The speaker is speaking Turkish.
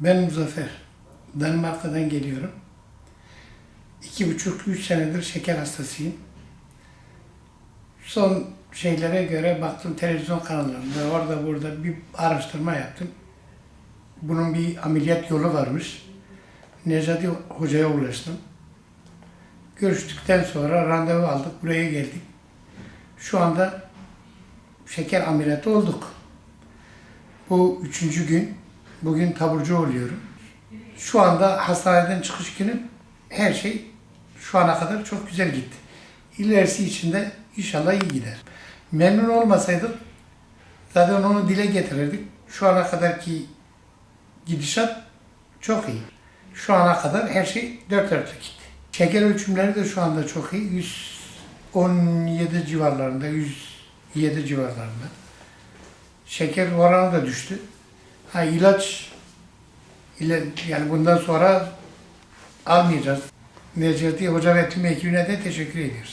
Ben Muzaffer. Danimarka'dan geliyorum. İki buçuk, üç senedir şeker hastasıyım. Son şeylere göre baktım televizyon kanallarında, orada burada bir araştırma yaptım. Bunun bir ameliyat yolu varmış. Necati Hoca'ya ulaştım. Görüştükten sonra randevu aldık, buraya geldik. Şu anda şeker ameliyatı olduk. Bu üçüncü gün. Bugün taburcu oluyorum. Şu anda hastaneden çıkış günüm her şey şu ana kadar çok güzel gitti. İlerisi için de inşallah iyi gider. Memnun olmasaydık zaten onu dile getirirdik. Şu ana kadarki gidişat çok iyi. Şu ana kadar her şey dört dörtlük gitti. Şeker ölçümleri de şu anda çok iyi. 117 civarlarında, 107 civarlarında. Şeker oranı da düştü. Ha ilaç ile yani bundan sonra almayacağız. Necati Hoca ve tüm ekibine de teşekkür ediyoruz.